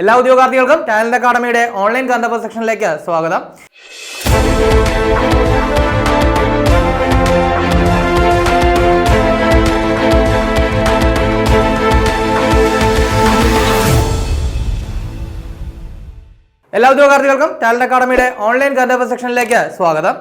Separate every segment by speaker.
Speaker 1: എല്ലാ ഉദ്യോഗാർത്ഥികൾക്കും talent അക്കാഡമിയുടെ online കണ്ടപ്പ സെക്ഷനിലേക്ക് സ്വാഗതം. എല്ലാ ഉദ്യോഗാർത്ഥികൾക്കും ടാലന്റ് അക്കാഡമിയുടെ ഓൺലൈൻ കണ്ടപ്പ സെക്ഷനിലേക്ക് സ്വാഗതം.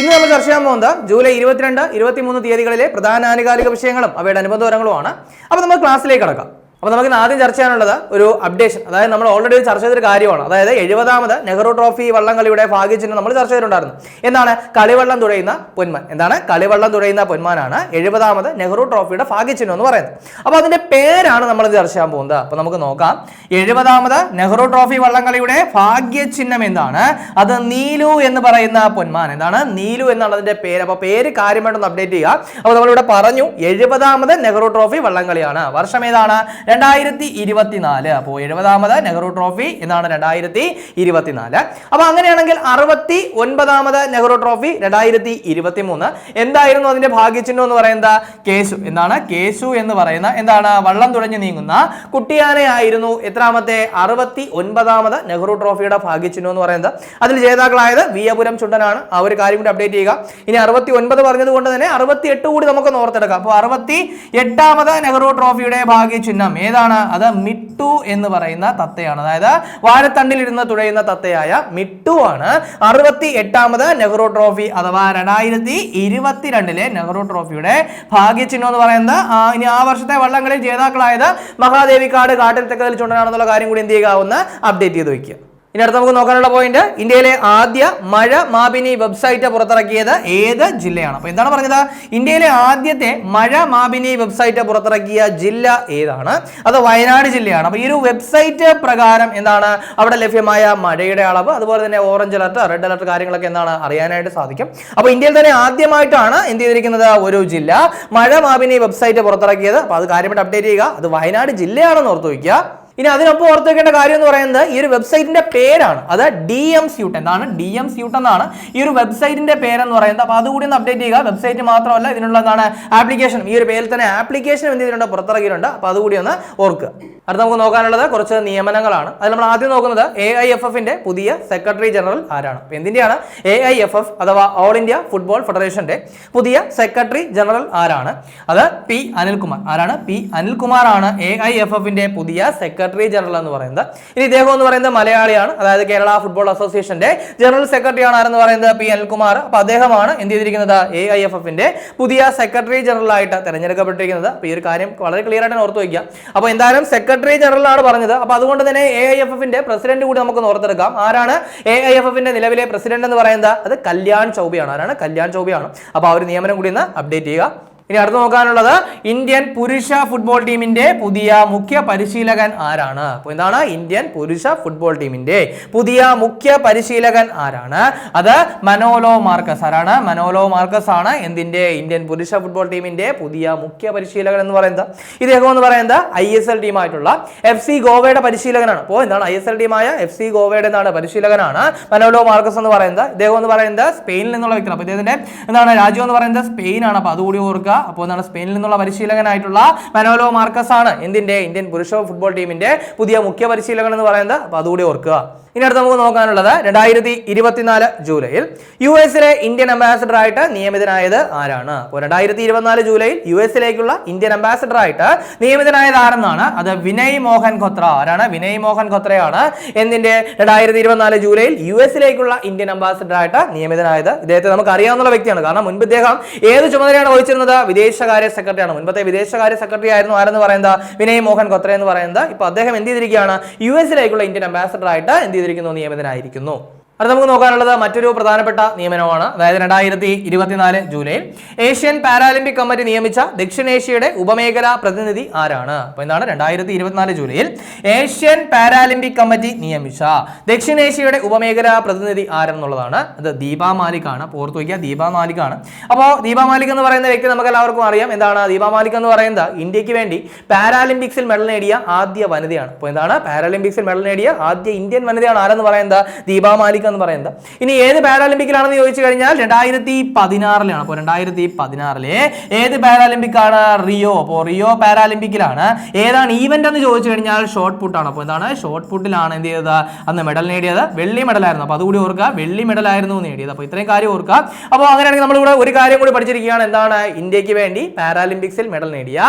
Speaker 1: ഇന്ന് നമ്മൾ ചർച്ച ചെയ്യാൻ പോകുന്നത് ജൂലൈ ഇരുപത്തിരണ്ട് ഇരുപത്തിമൂന്ന് തീയതികളിലെ പ്രധാന ആനുകാലിക വിഷയങ്ങളും അവയുടെ അനുബന്ധപരങ്ങളുമാണ് അപ്പോൾ നമ്മൾ ക്ലാസ്സിലേക്ക് കടക്കാം. അപ്പോൾ നമുക്ക് ആദ്യം ചർച്ച ചെയ്യാനുള്ളത് ഒരു അപ്ഡേഷൻ അതായത് നമ്മൾ ഓൾറെഡി ചർച്ച ചെയ്തൊരു കാര്യമാണ്. അതായത് എഴുപതാമത് നെഹ്റു ട്രോഫി വള്ളംകളിയുടെ ഭാഗ്യചിഹ്നം നമ്മൾ ചർച്ച ചെയ്തിട്ടുണ്ടായിരുന്നു. എന്താണ്? കളിവള്ളം തുഴയുന്ന പൊന്മാൻ. എന്താണ്? കളിവള്ളം തുഴയുന്ന പൊന്മാനാണ് എഴുപതാമത് നെഹ്റു ട്രോഫിയുടെ ഭാഗ്യചിഹ്നം എന്ന് പറയുന്നത്. അപ്പോൾ അതിന്റെ പേരാണ് നമ്മൾ ചർച്ച ചെയ്യാൻ പോകുന്നത്. അപ്പോൾ നമുക്ക് നോക്കാം. എഴുപതാമത് നെഹ്റു ട്രോഫി വള്ളംകളിയുടെ ഭാഗ്യചിഹ്നം എന്താണ്? അത് നീലു എന്ന് പറയുന്ന പൊന്മാൻ. എന്താണ്? നീലു എന്നാണ് അതിന്റെ പേര്. അപ്പോൾ പേര് കാര്യമായിട്ടൊന്ന് അപ്ഡേറ്റ് ചെയ്യുക. അപ്പോൾ നമ്മളിവിടെ പറഞ്ഞു എഴുപതാമത് നെഹ്റു ട്രോഫി വള്ളംകളിയാണ്. വർഷം ഏതാണ്? രണ്ടായിരത്തി ഇരുപത്തിനാല് അപ്പോൾ എഴുപതാമത് നെഹ്റു ട്രോഫി എന്നാണ് രണ്ടായിരത്തി ഇരുപത്തിനാല് അപ്പോൾ അങ്ങനെയാണെങ്കിൽ അറുപത്തി ഒൻപതാമത് നെഹ്റു ട്രോഫി രണ്ടായിരത്തി ഇരുപത്തി മൂന്ന് എന്തായിരുന്നു അതിന്റെ ഭാഗ്യചിഹ്നം എന്ന് പറയുന്നത്? കേശു. എന്താണ്? കേശു എന്ന് പറയുന്ന എന്താണ്? വള്ളം തുഴഞ്ഞു നീങ്ങുന്ന കുട്ടിയാനയായിരുന്നു എത്രാമത്തെ? അറുപത്തി ഒൻപതാമത് നെഹ്റു ട്രോഫിയുടെ ഭാഗ്യചിഹ്നം എന്ന് പറയുന്നത്. അതിൽ ജേതാക്കളായത് വിയപുരം ചുണ്ടനാണ് ആ ഒരു കാര്യം കൂടി അപ്ഡേറ്റ് ചെയ്യുക. ഇനി അറുപത്തി ഒൻപത് പറഞ്ഞത് കൊണ്ട് തന്നെ അറുപത്തി എട്ട് കൂടി നമുക്ക് ഓർത്തെടുക്കാം. അപ്പോൾ അറുപത്തി എട്ടാമത് നെഹ്റു ട്രോഫിയുടെ ഭാഗ്യചിഹ്നം. ഏതാണ്? അത് മിട്ടു എന്ന് പറയുന്ന തത്തയാണ്. അതായത് വാഴത്തണ്ടിലിരുന്ന് തുഴയുന്ന തത്തയായ മിട്ടു ആണ്. അറുപത്തി എട്ടാമത് നെഹ്റു ട്രോഫി അഥവാ രണ്ടായിരത്തി ഇരുപത്തിരണ്ടിലെ നെഹ്റു ട്രോഫിയുടെ ഭാഗ്യചിഹ്നം എന്ന് പറയുന്നത് ഇനി ആ വർഷത്തെ വള്ളംകളിൽ ജേതാക്കളായത് മഹാദേവിക്കാട് കാട്ടിൽ തെക്കതിൽ ചുണ്ടനാണെന്നുള്ള കാര്യം കൂടി എന്ത് ചെയ്യുക? ഒന്ന് അപ്ഡേറ്റ് ചെയ്ത് വയ്ക്കുക ഇനി അടുത്ത് നമുക്ക് നോക്കാനുള്ള പോയിന്റ് ഇന്ത്യയിലെ ആദ്യ മഴ മാപിനി വെബ്സൈറ്റ് പുറത്തിറക്കിയത് ഏത് ജില്ലയാണ്? അപ്പോൾ എന്താണ് പറഞ്ഞത്? ഇന്ത്യയിലെ ആദ്യത്തെ മഴ മാപിനി വെബ്സൈറ്റ് പുറത്തിറക്കിയ ജില്ല ഏതാണ്? അത് വയനാട് ജില്ലയാണ്. അപ്പോൾ ഈ ഒരു വെബ്സൈറ്റ് പ്രകാരം എന്താണ്? അവിടെ ലഭ്യമായ മഴയുടെ അളവ് അതുപോലെ തന്നെ ഓറഞ്ച് അലർട്ട് റെഡ് അലർട്ട് കാര്യങ്ങളൊക്കെ എന്താണ് അറിയാനായിട്ട് സാധിക്കും. അപ്പോൾ ഇന്ത്യയിൽ തന്നെ ആദ്യമായിട്ടാണ് എന്ത് ചെയ്തിരിക്കുന്നത് ഒരു ജില്ല? മഴ മാപിനി വെബ്സൈറ്റ് പുറത്തിറക്കിയത്. അപ്പോൾ അത് കാര്യമായിട്ട് അപ്ഡേറ്റ് ചെയ്യുക. അത് വയനാട് ജില്ലയാണെന്ന് ഓർത്ത് വയ്ക്കുക. ഇനി അതിനൊപ്പം ഓർത്ത് വെക്കേണ്ട കാര്യം എന്ന് പറയുന്നത് ഈ ഒരു വെബ്സൈറ്റിന്റെ പേരാണ്. അത് ഡി എം സ്യൂട്ട് എന്താണ് ഡി എം സ്യൂട്ട് എന്നാണ് ഈ ഒരു വെബ്സൈറ്റിന്റെ പേരെന്ന് പറയുന്നത്. അപ്പോൾ അതുകൂടി ഒന്ന് അപ്ഡേറ്റ് ചെയ്യുക. വെബ്സൈറ്റ് മാത്രമല്ല ഇതിനുള്ള എന്താണ് ആപ്ലിക്കേഷൻ ഈ ഒരു പേരിൽ തന്നെ ആപ്ലിക്കേഷൻ എന്ത് ചെയ്തിട്ടുണ്ട്? പുറത്തിറക്കിയിട്ടുണ്ട്. അപ്പോൾ അതുകൂടി ഒന്ന് ഓർക്കുക. അടുത്ത നമുക്ക് നോക്കാനുള്ളത് കുറച്ച് നിയമനങ്ങളാണ്. അതിൽ നമ്മൾ ആദ്യം നോക്കുന്നത് എ ഐ എഫ് എഫിന്റെ പുതിയ സെക്രട്ടറി ജനറൽ ആരാണ്? അപ്പോൾ എന്തിന്റെയാണ്? എ ഐ എഫ് എഫ് അഥവാ ഓൾ ഇന്ത്യ ഫുട്ബോൾ ഫെഡറേഷന്റെ പുതിയ സെക്രട്ടറി ജനറൽ ആരാണ്? അത് പി അനിൽകുമാർ. ആരാണ്? പി അനിൽകുമാർ ആണ് എ ഐ എഫ് എഫിന്റെ പുതിയ സെക്രട്ടറി ജനറൽ എന്ന് പറയുന്നത്. ഇനി ഇദ്ദേഹം എന്ന് പറയുന്നത് മലയാളിയാണ്. അതായത് കേരള ഫുട്ബോൾ അസോസിയേഷന്റെ ജനറൽ സെക്രട്ടറി ആണ് ആരെന്ന് പറയുന്നത് പി. അനിൽകുമാർ അപ്പൊ അദ്ദേഹമാണ് എന്ത് ചെയ്തിരിക്കുന്നത്? എ ഐ എഫ് എഫിന്റെ പുതിയ സെക്രട്ടറി ജനറൽ ആയിട്ട് തെരഞ്ഞെടുക്കപ്പെട്ടിരിക്കുന്നത്. അപ്പൊ ഈ ഒരു കാര്യം വളരെ ക്ലിയർ ആയിട്ട് ഓർത്ത് വയ്ക്കുക. അപ്പോൾ എന്തായാലും സെക്രട്ടറി ജനറൽ ആണ് പറഞ്ഞത്. അപ്പൊ അതുകൊണ്ട് തന്നെ എ ഐ എഫ് എഫിന്റെ പ്രസിഡന്റ് കൂടി നമുക്ക് ഓർത്തെടുക്കാം. ആരാണ് എ ഐ എഫ് എഫിന്റെ നിലവിലെ പ്രസിഡന്റ് എന്ന് പറയുന്നത്? അത് കല്യാൺ ചൗബിയാണ്. ആരാണ്? കല്യാൺ ചൗബിയാണ്. അപ്പൊ ആ ഒരു നിയമനം കൂടി ഒന്ന് അപ്ഡേറ്റ് ചെയ്യുക. ഇനി അടുത്ത് നോക്കാനുള്ളത് ഇന്ത്യൻ പുരുഷ ഫുട്ബോൾ ടീമിന്റെ പുതിയ മുഖ്യ പരിശീലകൻ ആരാണ്? അപ്പോൾ എന്താണ് ഇന്ത്യൻ പുരുഷ ഫുട്ബോൾ ടീമിന്റെ പുതിയ മുഖ്യ പരിശീലകൻ ആരാണ്? അത് മനോലോ മാർക്കസ് ആരാണ്? മനോലോ മാർക്കസ് ആണ് എന്തിന്റെ? ഇന്ത്യൻ പുരുഷ ഫുട്ബോൾ ടീമിന്റെ പുതിയ മുഖ്യ പരിശീലകൻ എന്ന് പറയുന്നത്. ഇദ്ദേഹം എന്ന് പറയുന്നത് ഐ എസ് എൽ ടീമായിട്ടുള്ള എഫ് സി ഗോവയുടെ പരിശീലകനാണ്. അപ്പോൾ എന്താണ് ഐ എസ് എൽ ടീമായ എഫ് സി ഗോവയുടെ എന്താണ് പരിശീലകനാണ് മനോലോ മാർക്കസ് എന്ന് പറയുന്നത്. ഇദ്ദേഹം എന്ന് പറയുന്നത് സ്പെയിനിൽ നിന്നുള്ള വ്യക്തിയാണ്. അപ്പോൾ ഇദ്ദേഹത്തിന്റെ എന്താണ് രാജ്യം എന്ന് പറയുന്നത് സ്പെയിൻ ആണ് അപ്പോൾ അതുകൂടി ഓർക്കുക. അപ്പോൾ എന്താണ് സ്പെയിനിൽ നിന്നുള്ള പരിശീലകനായിട്ടുള്ള മനോലോ മാർക്കസ് ആണ് എന്തിന്റെ ഇന്ത്യൻ പുരുഷ ഫുട്ബോൾ ടീമിന്റെ പുതിയ മുഖ്യ പരിശീലകൻ എന്ന് പറയുന്നത്. അപ്പോൾ അതുകൂടി ഓർക്കുക. ഇനി അടുത്ത് നമുക്ക് നോക്കാനുള്ളത് രണ്ടായിരത്തി ഇരുപത്തിനാല് ജൂലൈയിൽ യു എസിലെ ഇന്ത്യൻ അംബാസിഡർ ആയിട്ട് നിയമിതനായത് ആരാണ്? അപ്പോൾ രണ്ടായിരത്തി ഇരുപത്തിനാല് ജൂലൈയിൽ യു എസിലേക്കുള്ള ഇന്ത്യൻ അംബാസിഡർ ആയിട്ട് നിയമിതനായത് ആരെന്നാണ്? അത് വിനയ് മോഹൻ ഖൊത്ര. ആരാണ്? വിനയ് മോഹൻ ഖൊത്രയാണ് എന്തിന്റെ രണ്ടായിരത്തി ഇരുപത്തിനാല് ജൂലൈയിൽ യു എസിലേക്കുള്ള ഇന്ത്യൻ അംബാസിഡർ ആയിട്ട് നിയമിതനായത്. ഇദ്ദേഹത്തെ നമുക്ക് അറിയാവുന്ന വ്യക്തിയാണ്. കാരണം മുൻപ് ഇദ്ദേഹം ഏത് ചുമതലയാണ് വഹിച്ചിരുന്നത്? വിദേശകാര്യ സെക്രട്ടറിയാണ്. മുൻപത്തെ വിദേശകാര്യ സെക്രട്ടറി ആയിരുന്നു ആരെന്ന് പറയുന്നത്? വിനയ് മോഹൻ കൊത്ര എന്ന് പറയുന്നത്. ഇപ്പൊ അദ്ദേഹം എന്ത് ചെയ്തിരിക്കുകയാണ്? യു എസിലേക്കുള്ള ഇന്ത്യൻ അംബാസഡർ ആയിട്ട് എന്ത് ചെയ്തിരിക്കുന്നു? നിയമിതനായിരിക്കുന്നു. അത് നമുക്ക് നോക്കാനുള്ളത് മറ്റൊരു പ്രധാനപ്പെട്ട നിയമനമാണ് അതായത് രണ്ടായിരത്തി ഇരുപത്തിനാല് ജൂലൈയിൽ ഏഷ്യൻ പാരാലിമ്പിക് കമ്മിറ്റി നിയമിച്ച ദക്ഷിണേഷ്യയുടെ ഉപമേഖലാ പ്രതിനിധി ആരാണ്? അപ്പോൾ എന്താണ് രണ്ടായിരത്തി ഇരുപത്തിനാല് ജൂലൈയിൽ ഏഷ്യൻ പാരാലിമ്പിക് കമ്മിറ്റി നിയമിച്ച ദക്ഷിണേഷ്യയുടെ ഉപമേഖലാ പ്രതിനിധി ആരെന്നുള്ളതാണ്. അത് ദീപ മാലിക്കാണ്. അപ്പോൾ വയ്ക്കുക ദീപ മാലിക്കാണ്. അപ്പോൾ ദീപ മാലിക് എന്ന് പറയുന്ന വ്യക്തി നമുക്ക് എല്ലാവർക്കും അറിയാം. എന്താണ് ദീപ മാലിക് എന്ന് പറയുന്നത്? ഇന്ത്യയ്ക്ക് വേണ്ടി പാരാലിമ്പിക്സിൽ മെഡൽ നേടിയ ആദ്യ വനിതയാണ്. അപ്പോൾ എന്താണ്? പാരാലിമ്പിക്സിൽ മെഡൽ നേടിയ ആദ്യ ഇന്ത്യൻ വനിതയാണ് ആരെന്ന് പറയുന്നത്? ദീപ മാലിക് എന്ന് പറയുന്നത്. ഇനി ഏത് പാരാലിമ്പിക്കിലാണെന്ന് ചോദിച്ചു കഴിഞ്ഞാൽ രണ്ടായിരത്തി പതിനാറിലാണ് അപ്പോൾ രണ്ടായിരത്തി പതിനാറിലെ ഏത് പാരാലിമ്പിക്കാണ് റിയോ? അപ്പോൾ റിയോ പാരാലിമ്പിക്കിലാണ്. ഏതാണ് ഈവന്റ് എന്ന് ചോദിച്ചു കഴിഞ്ഞാൽ ഷോർട്ട് പുട്ടാണ് അപ്പോൾ എന്താണ്? ഷോർട്ട് പുട്ടിലാണ് എന്ത് ചെയ്തത്? അന്ന് മെഡൽ നേടിയത് വെള്ളി മെഡലായിരുന്നു അപ്പോൾ അതുകൂടി ഓർക്കുക വെള്ളി മെഡലായിരുന്നു നേടിയത്. അപ്പോൾ ഇത്രയും കാര്യം ഓർക്കുക. അപ്പോൾ അങ്ങനെയാണെങ്കിൽ നമ്മളിവിടെ ഒരു കാര്യം കൂടി പഠിച്ചിരിക്കുകയാണ്. എന്താണ്? ഇന്ത്യയ്ക്ക് വേണ്ടി പാരാലിമ്പിക്സിൽ മെഡൽ നേടിയ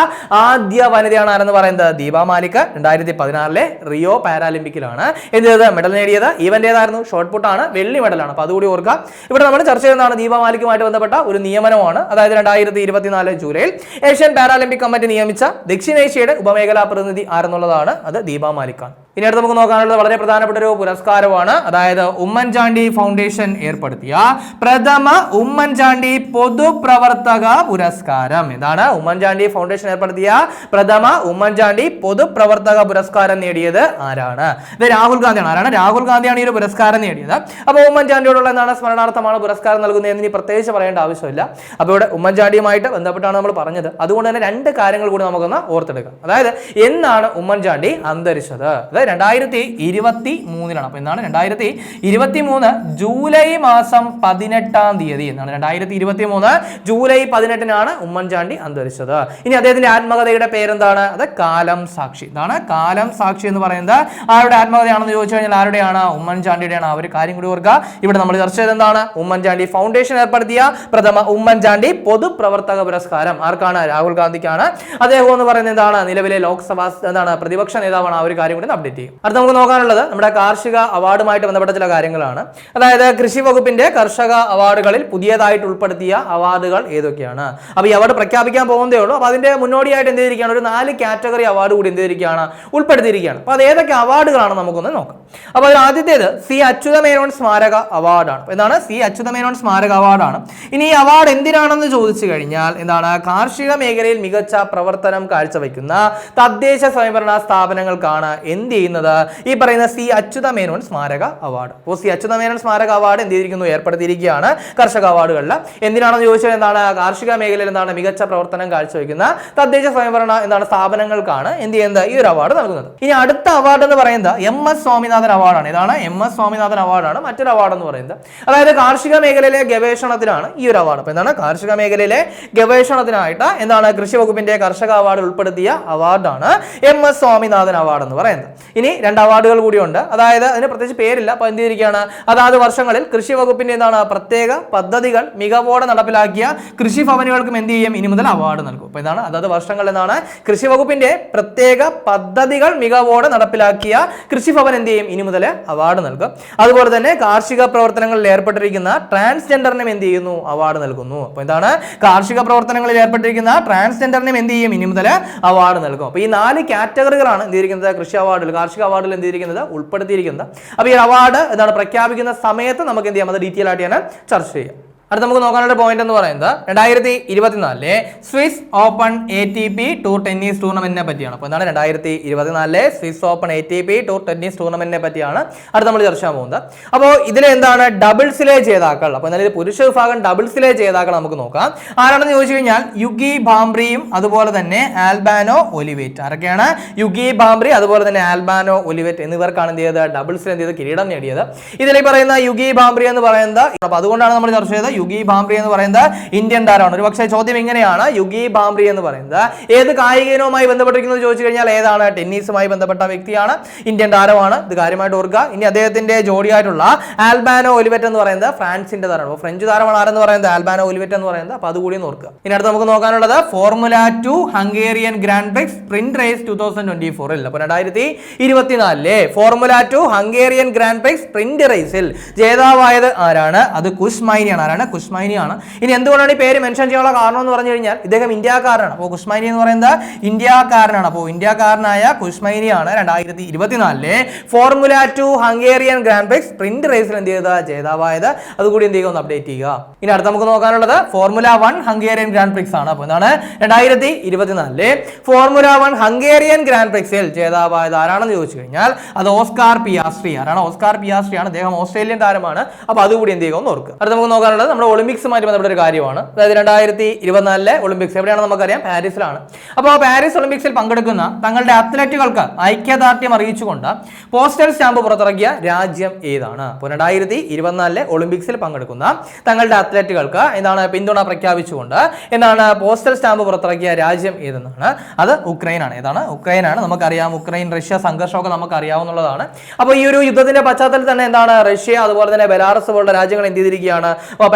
Speaker 1: ആദ്യ വനിതയാണ് ആരെന്ന് പറയുന്നത്? ദീപ മാലിക്. രണ്ടായിരത്തി പതിനാറിലെ റിയോ പാരാലിമ്പിക്കിലാണ് എന്ത് ചെയ്തത്? മെഡൽ നേടിയത്. ഈവന്റ് ഏതായിരുന്നു? ഷോർട്ട് പുട്ടാണ് വെള്ളി മെഡലാണ് അപ്പോൾ അതുകൂടി ഓർക്കുക. ഇവിടെ നമ്മൾ ചർച്ച ചെയ്യുന്നതാണ് ദീപമാലിക്കുമായിട്ട് ബന്ധപ്പെട്ട ഒരു നിയമനമാണ്. അതായത് രണ്ടായിരത്തി ഇരുപത്തിനാല് ജൂലൈയിൽ ഏഷ്യൻ പാരാലിമ്പിക് കമ്മിറ്റി നിയമിച്ച ദക്ഷിണേഷ്യയുടെ ഉപമേഖലാ പ്രതിനിധി ആരെന്നുള്ളതാണ്. അത് ദീപ മാലിക്കാണ് ഇനി അടുത്ത് നമുക്ക് നോക്കാനുള്ളത് വളരെ പ്രധാനപ്പെട്ട ഒരു പുരസ്കാരമാണ്. അതായത് ഉമ്മൻചാണ്ടി ഫൗണ്ടേഷൻ ഏർപ്പെടുത്തിയ പ്രഥമ ഉമ്മൻചാണ്ടി പൊതുപ്രവർത്തക പുരസ്കാരം. ഇതാണ് ഉമ്മൻചാണ്ടി ഫൗണ്ടേഷൻ ഏർപ്പെടുത്തിയ പ്രഥമ ഉമ്മൻചാണ്ടി പൊതുപ്രവർത്തക പുരസ്കാരം നേടിയത് ആരാണ്? ഇത് രാഹുൽ ഗാന്ധിയാണ്. ആരാണ്? രാഹുൽ ഗാന്ധിയാണ് ഈ ഒരു പുരസ്കാരം നേടിയത്. അപ്പോൾ ഉമ്മൻചാണ്ടിയോടുള്ള എന്താണ് സ്മരണാർത്ഥമാണ് പുരസ്കാരം നൽകുന്നത് എന്ന് ഇനി പ്രത്യേകിച്ച് പറയേണ്ട ആവശ്യമില്ല. അപ്പോൾ ഇവിടെ ഉമ്മൻചാണ്ടിയുമായിട്ട് ബന്ധപ്പെട്ടാണ് നമ്മൾ പറഞ്ഞത്. അതുകൊണ്ട് തന്നെ രണ്ട് കാര്യങ്ങൾ കൂടി നമുക്കൊന്ന് ഓർത്തെടുക്കാം. അതായത് എന്നാണ് ഉമ്മൻചാണ്ടി അന്തരിച്ചത്? അതായത് രണ്ടായിരത്തി ഇരുപത്തി മൂന്നിലാണ് അപ്പോൾ എന്താണ്? രണ്ടായിരത്തി ഇരുപത്തി മൂന്ന് ജൂലൈ മാസം പതിനെട്ടാം തീയതി എന്നാണ്. രണ്ടായിരത്തി ഇരുപത്തി മൂന്ന് ജൂലൈ പതിനെട്ടിനാണ് ഉമ്മൻചാണ്ടി അന്തരിച്ചത്. ഇനി അദ്ദേഹത്തിന്റെ ആത്മകഥയുടെ പേരെന്താണ്? അത് കാലം സാക്ഷി. ഇതാണ് കാലം സാക്ഷി എന്ന് പറയുന്നത്. ആരുടെ ആത്മകഥയാണെന്ന് ചോദിച്ചു കഴിഞ്ഞാൽ ആരുടെയാണ്? ഉമ്മൻചാണ്ടിയുടെയാണ്. ആ ഒരു കാര്യം കൂടി ഓർക്കുക. ഇവിടെ നമ്മൾ ചർച്ച ചെയ്ത് എന്താണ്? ഉമ്മൻചാണ്ടി ഫൗണ്ടേഷൻ ഏർപ്പെടുത്തിയ പ്രഥമ ഉമ്മൻചാണ്ടി പൊതുപ്രവർത്തക പുരസ്കാരം. ആർക്കാണ്? രാഹുൽ ഗാന്ധിക്കാണ്. അദ്ദേഹം എന്ന് പറയുന്നത് എന്താണ്? നിലവിലെ ലോക്സഭാ എന്താണ്? പ്രതിപക്ഷ നേതാവാണ് ആ ഒരു കാര്യം കൂടി ചെയ്യും അടുത്ത നമുക്ക് നോക്കാനുള്ളത് നമ്മുടെ കാർഷിക അവാർഡുമായിട്ട് ബന്ധപ്പെട്ട ചില കാര്യങ്ങളാണ്. അതായത് കൃഷി വകുപ്പിന്റെ കർഷക അവാർഡുകളിൽ പുതിയതായിട്ട് ഉൾപ്പെടുത്തിയ അവാർഡുകൾ ഏതൊക്കെയാണ്? അപ്പോൾ ഈ അവാർഡ് പ്രഖ്യാപിക്കാൻ പോകുന്നതേ ഉള്ളൂ. അപ്പോൾ അതിന്റെ മുന്നോടിയായിട്ട് എന്ത് ചെയ്തിരിക്കുകയാണ്? ഒരു നാല് കാറ്റഗറി അവാർഡ് കൂടി എന്ത് ചെയ്തിരിക്കുകയാണ്? ഉൾപ്പെടുത്തിയിരിക്കുകയാണ്. അപ്പോൾ അത് ഏതൊക്കെ അവാർഡുകളാണ് നമുക്കൊന്ന് നോക്കാം. അപ്പോൾ അതിൽ ആദ്യത്തേത് സി അച്യുതമേനോൻ സ്മാരക അവാർഡാണ്. എന്താണ്? സി അച്യുതമേനോൻ സ്മാരക അവാർഡാണ്. ഇനി ഈ അവാർഡ് എന്തിനാണെന്ന് ചോദിച്ചു കഴിഞ്ഞാൽ എന്താണ്? കാർഷിക മേഖലയിൽ മികച്ച പ്രവർത്തനം കാഴ്ചവെക്കുന്ന തദ്ദേശ സ്വയംഭരണ സ്ഥാപനങ്ങൾക്കാണ് എന്ത് ചെയ്യുന്നത്. ഈ പറയുന്ന സി അച്യുതമേനോൻ സ്മാരക അവാർഡ്. അപ്പോൾ സി അച്യുതമേനോൻ സ്മാരക അവാർഡ് എന്ത് ചെയ്തിരിക്കുന്നു? ഏർപ്പെടുത്തിയിരിക്കുകയാണ് കർഷക അവാർഡുകളിൽ എന്തിനാണെന്ന് ചോദിച്ചാൽ എന്താണ്? കാർഷിക മേഖലയിൽ എന്താണ് മികച്ച പ്രവർത്തനം കാഴ്ചവെക്കുന്ന തദ്ദേശ സ്വയംഭരണ എന്താണ് സ്ഥാപനങ്ങൾക്കാണ് എന്ത് ചെയ്യുന്നത്? ഈ ഒരു അവാർഡ് നൽകുന്നത്. ഇനി അടുത്ത അവാർഡ് എന്ന് പറയുന്നത് എം എസ് സ്വാമിനാഥൻ അവാർഡാണ്. ഇതാണ് എം എസ് സ്വാമിനാഥൻ അവാർഡാണ് മറ്റൊരു അവാർഡ് എന്ന് പറയുന്നത്. അതായത് കാർഷിക മേഖലയിലെ ഗവേഷണത്തിനാണ് ഈ ഒരു അവാർഡ്. അപ്പോൾ എന്താണ്? കാർഷിക മേഖലയിലെ ഗവേഷണത്തിനായിട്ട് എന്താണ് കൃഷി വകുപ്പിന്റെ കർഷക അവാർഡ് ഉൾപ്പെടുത്തിയ അവാർഡാണ് എം എസ് സ്വാമിനാഥൻ അവാർഡ് എന്ന് പറയുന്നത്. ഇനി രണ്ട് അവാർഡുകൾ കൂടിയുണ്ട്. അതായത് അതിന് പ്രത്യേകിച്ച് പേരില്ല. അപ്പോൾ എന്ത് ചെയ്തിരിക്കുകയാണ്? അതാത് വർഷങ്ങളിൽ കൃഷി വകുപ്പിന്റെ എന്താണ് പ്രത്യേക പദ്ധതികൾ മികവോടെ നടപ്പിലാക്കിയ കൃഷി ഭവനുകൾക്കും എന്ത് ചെയ്യും? ഇനി മുതൽ അവാർഡ് നൽകും. അപ്പോൾ ഇതാണ് അതാത് വർഷങ്ങൾ എന്താണ് കൃഷി വകുപ്പിന്റെ പ്രത്യേക പദ്ധതികൾ മികവോടെ നടപ്പിലാക്കിയ കൃഷി ഭവൻ എന്ത് ചെയ്യും? ഇനി മുതൽ അവാർഡ് നൽകും. അതുപോലെ തന്നെ കാർഷിക പ്രവർത്തനങ്ങളിൽ ഏർപ്പെട്ടിരിക്കുന്ന ട്രാൻസ്ജെൻഡറിനും എന്ത് ചെയ്യുന്നു? അവാർഡ് നൽകുന്നു. അപ്പോൾ എന്താണ് കാർഷിക പ്രവർത്തനങ്ങളിൽ ഏർപ്പെട്ടിരിക്കുന്ന ട്രാൻസ്ജെൻഡറിനും എന്ത് ചെയ്യും? ഇനി മുതൽ അവാർഡ് നൽകും. അപ്പോൾ ഈ നാല് കാറ്റഗറികളാണ് എന്ത് ചെയ്തിരിക്കുന്നത്? കൃഷി അവാർഡിൽ കാർഷിക അവാർഡിൽ എന്ത് ചെയ്തിരിക്കുന്നത് ഉൾപ്പെടുത്തിയിരിക്കുന്നത്. അപ്പോൾ ഈ അവാർഡ് എന്താണ് പ്രഖ്യാപിക്കുന്ന സമയത്ത് നമുക്ക് എന്ത് ചെയ്യാം? അത് ഡീറ്റെയിൽ ആയിട്ട് ഞാൻ ചർച്ച ചെയ്യാം. അടുത്ത നമുക്ക് നോക്കാനുള്ള പോയിന്റ് എന്ന് പറയുന്നത് രണ്ടായിരത്തി ഇരുപത്തിനാലിലെ Swiss open A T P tour tennis ടൂർണമെന്റിനെ പറ്റിയാണ്. അപ്പോൾ എന്താണ് രണ്ടായിരത്തി ഇരുപത്തിനാലിലെ Swiss open A T P tour tennis ടൂർണമെന്റിനെ പറ്റിയാണ് അടുത്ത് നമ്മൾ ചർച്ച ചെയ്യാൻ പോകുന്നത്. അപ്പോൾ ഇതിൽ എന്താണ് ഡബിൾസിലെ ജേതാക്കൾ? അപ്പോൾ എന്നാൽ ഇത് പുരുഷ വിഭാഗം ഡബിൾസിലെ ജേതാക്കൾ നമുക്ക് നോക്കാം. ആരാണെന്ന് ചോദിച്ചു കഴിഞ്ഞാൽ യുഗി ബാംബ്രിയും അതുപോലെ തന്നെ ആൽബാനോ ഒലിവേറ്റ്. ആരൊക്കെയാണ്? യുഗി ബാംബ്രി അതുപോലെ തന്നെ ആൽബാനോ ഒലിവേറ്റ് എന്നിവർക്കാണ് എന്ത് ചെയ്തത്? ഡബിൾസിൽ എന്ത് ചെയ്ത് കിരീടം നേടിയത്. ഈ പറയുന്ന യുഗി ബാംബ്രി എന്ന് പറയുന്നത് അപ്പോൾ അതുകൊണ്ടാണ് നമ്മൾ ചർച്ച ചെയ്തത്. യുഗി ഭാംബ്രി എന്ന് പറയുന്നത് ഇന്ത്യൻ താരമാണ്. ഒരു പക്ഷേ ചോദ്യം ഇങ്ങനെയാണ്. യുഗി ഭാംബ്രി എന്ന് പറയുന്നത് ഏത് കായിക ഇനവുമായി ബന്ധപ്പെട്ടിരിക്കുന്നത് ചോദിച്ചു കഴിഞ്ഞാൽ ഏതാണ്? ടെന്നീസുമായി ബന്ധപ്പെട്ട വ്യക്തിയാണ് ഇന്ത്യൻ താരമാണ്. ഇത് കാര്യമായിട്ട് ഓർക്കുക. ഇനി അദ്ദേഹത്തിന്റെ ജോഡിയായിട്ടുള്ള ആൽബാനോ ഒലിവറ്റ് എന്ന് പറയുന്നത് ഫ്രാൻസിന്റെ താരമാണ്. ഫ്രഞ്ച് താരമാണ് ആരെന്ന് പറയുന്നത്? ആൽബാനോ ഒലിവറ്റ് എന്ന് പറയുന്നത്. അപ്പോൾ അതുകൂടി ഓർക്കുക. ഇനി അടുത്ത് നമുക്ക് നോക്കാനുള്ളത് formula two Hungarian grand prix sprint race two thousand twenty ഫോറിൽ. അപ്പോൾ രണ്ടായിരത്തി ഇരുപത്തിനാലിലെ formula two Hungarian grand prix sprint റേസിൽ ജേതാവായത് ആരാണ്? അത് കുഷ്മൈനിയാണ് ആരാണ്? കുഷ്മൈനിയാണ് ഇനി എന്തുകൊണ്ടാണ് ഈ പേര് മെൻഷൻ ചെയ്യാനുള്ള കാരണം എന്ന് പറഞ്ഞു കഴിഞ്ഞാൽ ഇദ്ദേഹം ഇന്ത്യക്കാരനാണ്. അപ്പോൾ കുഷ്മൈനി എന്ന് പറയുന്നത് ഇന്ത്യക്കാരനാണ്. അപ്പോൾ ഇന്ത്യക്കാരനായ കുഷ്മൈനിയാണ് രണ്ടായിരത്തി ഇരുപത്തിനാലിലെ formula two Hungarian grand prix sprint റേസിൽ എന്ത് ചെയ്ത ജേതാവായത്. അതുകൂടി എന്ത് ചെയ്യുക? ഒന്ന് അപ്ഡേറ്റ് ചെയ്യുക. ഇനി അടുത്ത നമുക്ക് നോക്കാനുള്ളത് formula one Hungarian grand prix ആണ്. അപ്പോൾ എന്താണ്? രണ്ടായിരത്തി ഇരുപത്തിനാലിലെ ഫോർമുല വൺ ഹംഗേറിയൻ ഗ്രാൻഡ് പ്രിക്സിൽ ജേതാവായത് ആരാണെന്ന് ചോദിച്ചു കഴിഞ്ഞാൽ അത് ഓസ്കാർ പിയാസ്ട്രി ആരാണ്? ഓസ്കാർ പിയാസ്ട്രി ആണ്. അദ്ദേഹം ഓസ്ട്രേലിയൻ താരമാണ്. അപ്പോൾ അതുകൂടി എന്ത് ചെയ്യുക? ഒന്ന് ഓർക്കുക. അടുത്ത് നമുക്ക് നോക്കാനുള്ളത് നമ്മുടെ നമ്മുടെ ഒളിമ്പിക്സുമായിട്ട് ബന്ധപ്പെട്ട ഒരു കാര്യമാണ്. അതായത് രണ്ടായിരത്തി ഇരുപത്തിനാലിലെ ഒളിമ്പിക്സ് എവിടെയാണ് നമുക്കറിയാം? പാരീസിലാണ്. അപ്പോൾ ആ പാരീസ് ഒളിമ്പിക്സിൽ പങ്കെടുക്കുന്ന തങ്ങളുടെ അത്ലറ്റുകൾക്ക് ഐക്യദാർഢ്യം അറിയിച്ചുകൊണ്ട് പോസ്റ്റൽ സ്റ്റാമ്പ് പുറത്തിറക്കിയ രാജ്യം ഏതാണ്? അപ്പോൾ രണ്ടായിരത്തി ഇരുപത്തിനാലിലെ ഒളിമ്പിക്സിൽ പങ്കെടുക്കുന്ന തങ്ങളുടെ അത്ലറ്റുകൾക്ക് എന്താണ് പിന്തുണ പ്രഖ്യാപിച്ചുകൊണ്ട് എന്താണ് പോസ്റ്റൽ സ്റ്റാമ്പ് പുറത്തിറക്കിയ രാജ്യം ഏതെന്നാണ്? അത് ഉക്രൈനാണ്. ഏതാണ്? ഉക്രൈനാണ്. നമുക്കറിയാം. ഉക്രൈൻ റഷ്യ സംഘർഷമൊക്കെ നമുക്ക് അറിയാവുന്നതാണ് അപ്പോൾ ഈ ഒരു യുദ്ധത്തിന്റെ പശ്ചാത്തലത്തിൽ തന്നെ എന്താണ് റഷ്യ അതുപോലെ തന്നെ ബെലാറസ് പോലുള്ള രാജ്യങ്ങൾ എന്ത് ചെയ്തിരിക്കുകയാണ്?